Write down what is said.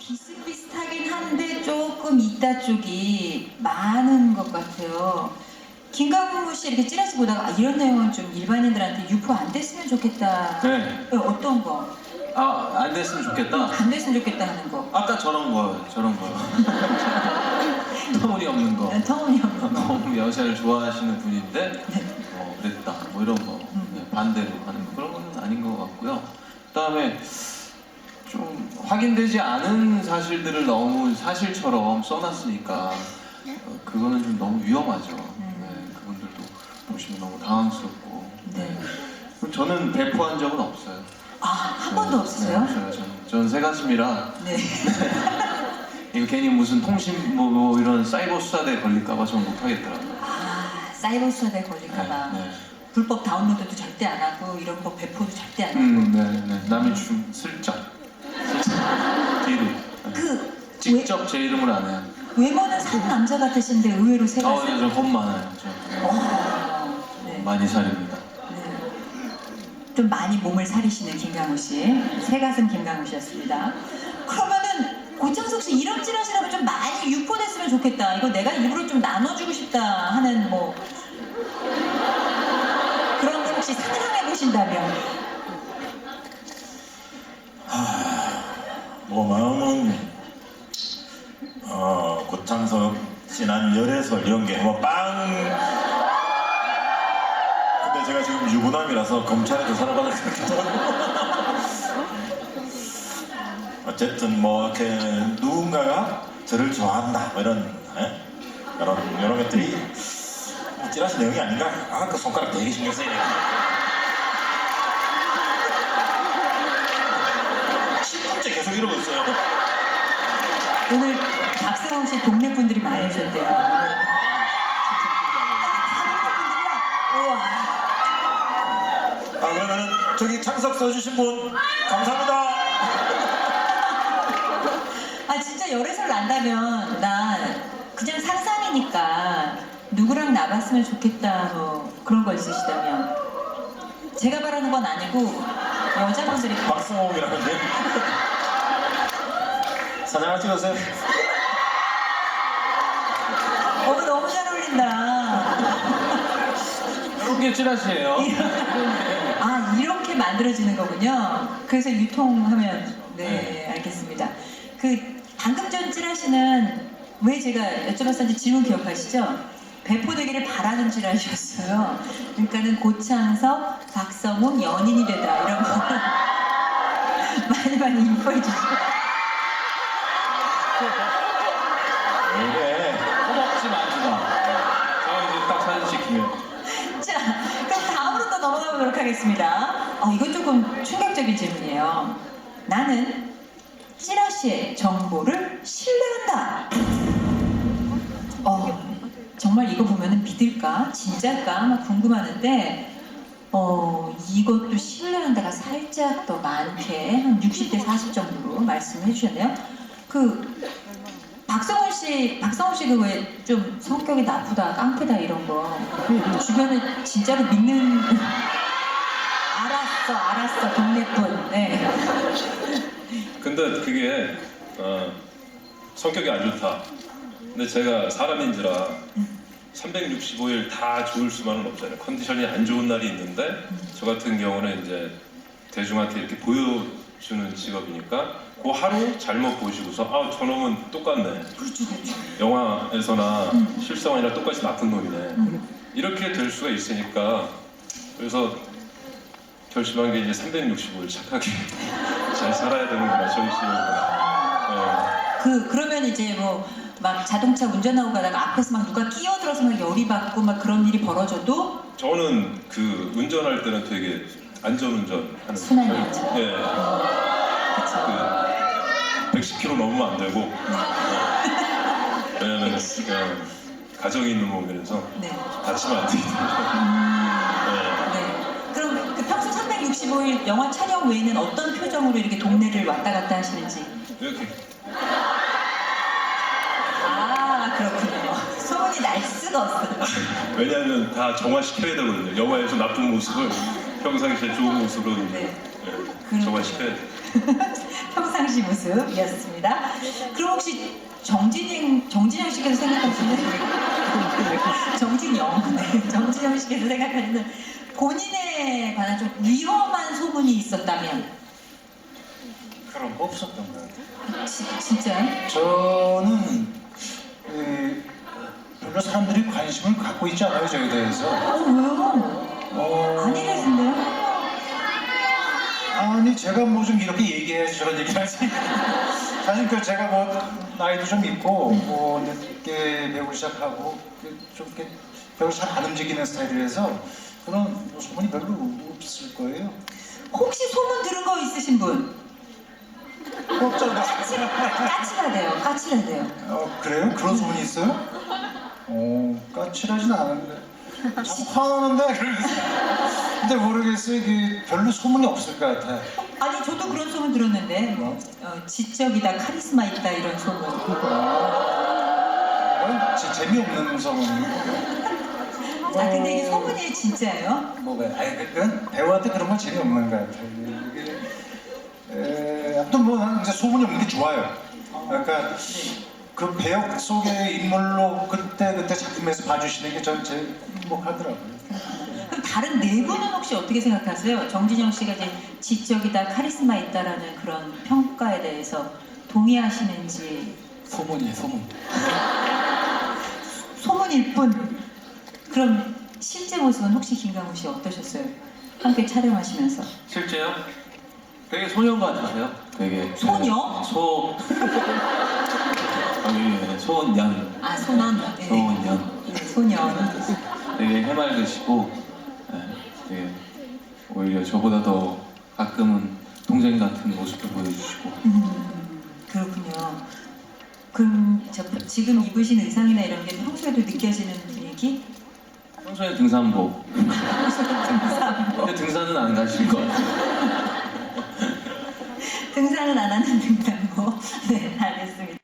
비슷비슷하긴 한데 조금 이따 쪽이 많은 것 같아요. 김강무 씨 이렇게 찌라시 보다가 아, 이런 내용은 좀 일반인들한테 유포 안 됐으면 좋겠다. 네. 어, 어떤 거? 아, 안 됐으면 좋겠다. 안 됐으면 좋겠다 하는 거. 아까 저런 거, 저런 거. 터무니 없는 거. 네, 터무니없는 거. 너무 여자를 좋아하시는 분인데, 어, 그랬다. 뭐 이런 거. 음. 네, 반대로 하는 거. 그런 건 아닌 것 같고요. 그 다음에 좀 확인되지 않은 사실들을 너무 사실처럼 써놨으니까, 어, 그거는 좀 너무 위험하죠. 네, 그분들도 보시면 너무 당황스럽고. 네. 그럼 저는 배포한 적은 없어요. 아, 한 번도 없으세요? 네, 없어요. 저는, 저는 새 가슴이라 네. 이거 괜히 무슨 통신 뭐, 뭐 이런 사이버 수사대 걸릴까봐 저는 못하겠더라고요. 아, 사이버 수사대 걸릴까봐. 네, 네. 불법 다운로드도 절대 안 하고 이런 거 배포도 절대 안 하고. 음, 네, 네. 남의 춤 슬쩍. 네. 그 직접 제 이름을 안 해요. 외, 외모는 상남자 같으신데 의외로 어, 네, 저혼 많아요. 저 네. 어, 네. 많이 살입니다. 네. 좀 많이 몸을 사리시는 김강호 씨, 새가슴 김강호 씨였습니다. 그러면은 고창석 씨 이런 찌라시라면 좀 많이 유포됐으면 좋겠다. 이거 내가 일부러 좀 나눠주고 싶다 어 고창석 지난 열애설 이런 게 뭐 빵. 근데 제가 지금 유부남이라서 검찰에 조사를 같기도 하고 어쨌든 뭐 이렇게 누군가가 저를 좋아한다 뭐 이런 예? 이런 이런 것들이 뭐 찌라시 내용이 아닌가? 아 그 손가락 되게 신경 쓰이네. 10분째 계속 이러고 있어요. 오늘 박세홍 씨 동네 분들이 많이. 우와. 아 그러면 저기 창석 써주신 분 감사합니다. 아 진짜 열애설 난다면 난 그냥 상상이니까 누구랑 나봤으면 좋겠다 뭐 그런 거 있으시다면 제가 바라는 건 아니고 여자분들이 박승홍이라는데 사진 하나 찍으세요. 어 너무 잘 어울린다. 이런 게 찌라시예요. 아 이렇게 만들어지는 거군요. 그래서 유통하면 네 알겠습니다. 그 방금 전 찌라시는 왜 제가 여쭤봤었는지 질문 기억하시죠? 배포되기를 바라는 찌라시였어요. 그러니까는 고창석, 박성훈 연인이 되다. 이런 거. 많이 많이 인포해 주시고 찍히면. 자, 그럼 다음으로 또 넘어가 보도록 하겠습니다. 어, 이건 조금 충격적인 질문이에요. 나는 찌라시의 정보를 신뢰한다. 어, 정말 이거 보면은 믿을까? 진짜일까? 막 궁금하는데, 어, 이것도 신뢰한다가 살짝 더 많게, 한 60대 40 정도로 말씀해 주셨네요. 그, 박성훈 씨, 박성훈 씨그왜좀 성격이 나쁘다, 깡패다 이런 거 주변에 진짜로 믿는 알았어, 알았어, 동네 분. 네. 근데 그게 어, 성격이 안 좋다. 근데 제가 사람인지라 365일 다 좋을 수만은 없잖아요. 컨디션이 안 좋은 날이 있는데 저 같은 경우는 이제 대중한테 이렇게 보여주는 직업이니까 그 하루 잘못 보시고서 아 저놈은 똑같네. 그렇죠, 그렇죠. 영화에서나 음. 실생활이나 똑같이 나쁜 놈이네. 음. 이렇게 될 수가 있으니까 그래서 결심한 게 이제 365일 착하게 잘 살아야 되는구나 저희 시대가. 그 그러면 이제 뭐 막 자동차 운전하고 가다가 앞에서 막 누가 끼어들어서 막 열이 받고 막 그런 일이 벌어져도 네. 저는 그 운전할 때는 되게 안전운전 하는 순환이. 안전. 예, 그렇죠. 그 110km 넘으면 안 되고 네. 왜냐면 그냥 가정이 있는 몸이라서 네. 다치면 안 되기 때문에 음, 네. 그럼 그 평소 365일 영화 촬영 외에는 어떤 표정으로 이렇게 동네를 왔다 갔다 하시는지? 네. 이렇게 아 그렇군요. 소문이 날 수가 없어요. 왜냐하면 다 정화시켜야 되거든요 영화에서 나쁜 모습을 평상시에 좋은 모습으로 네. 네, 정말 시켜야 돼. 평상시 모습이었습니다. 그럼 혹시 정진영 정진영 씨께서 생각하시는 정진영 네, 정진영 씨께서 생각하시는 본인에 관한 좀 위험한 소문이 있었다면 그런 거 없었던 것 같아요. 지, 진짜요? 저는 그, 별로 사람들이 관심을 갖고 있지 않아요 저에 대해서. 어 왜요? 어, 아니랬는데요? 아니 제가 뭐좀 이렇게 얘기해서 저런 얘기를 하지. 사실 그 제가 뭐 나이도 좀 있고 뭐 늦게 배우기 시작하고 그좀 이렇게 별로 잘 안 움직이는 스타일이라서 그런 뭐 소문이 별로 없을 거예요. 혹시 소문 들은 거 있으신 분? 없잖아. 까칠하대요. 까칠하대요. 어, 그래요? 그런 소문이 있어요? 어, 까칠하진 않은데. 자꾸 화나는데? 그러면서. 근데 모르겠어요. 이게 별로 소문이 없을 것 같아요. 아니 저도 그런 소문 들었는데 뭐? 어, 지적이다 카리스마 있다 이런 소문. 어, 제- 재미없는 소문이고. 아 근데 이게 소문이 진짜예요? 뭐가, 아니, 그건 배우한테 그런 건 재미없는 것 같아요. 이게, 에, 아무튼 뭐, 이제 소문이 없는 게 좋아요. 그러니까 그 배역 속의 인물로 그때 그때 작품에서 봐주시는 게 전 제일 행복하더라고요. 그럼 다른 네 분은 혹시 어떻게 생각하세요? 정진영 씨가 이제 지적이다 카리스마 있다라는 그런 평가에 대해서 동의하시는지 소문이에요 소문. 소문일 뿐. 그럼 실제 모습은 혹시 김강우 씨 어떠셨어요? 함께 촬영하시면서 실제요? 되게 소년 같으세요. 되게 소녀? 소 예, 소년 아 소년 네. 소년 예, 소년 되게 해맑으시고 예, 되게 오히려 저보다 더 가끔은 동생 같은 모습도 보여주시고 음, 그렇군요. 그럼 저, 지금 입으신 의상이나 이런 게 평소에도 느껴지는 분위기? 평소에 등산복 등산, 근데 등산은 안 가실 것 같아요. 등산은 안 하는 등산복. 네, 알겠습니다.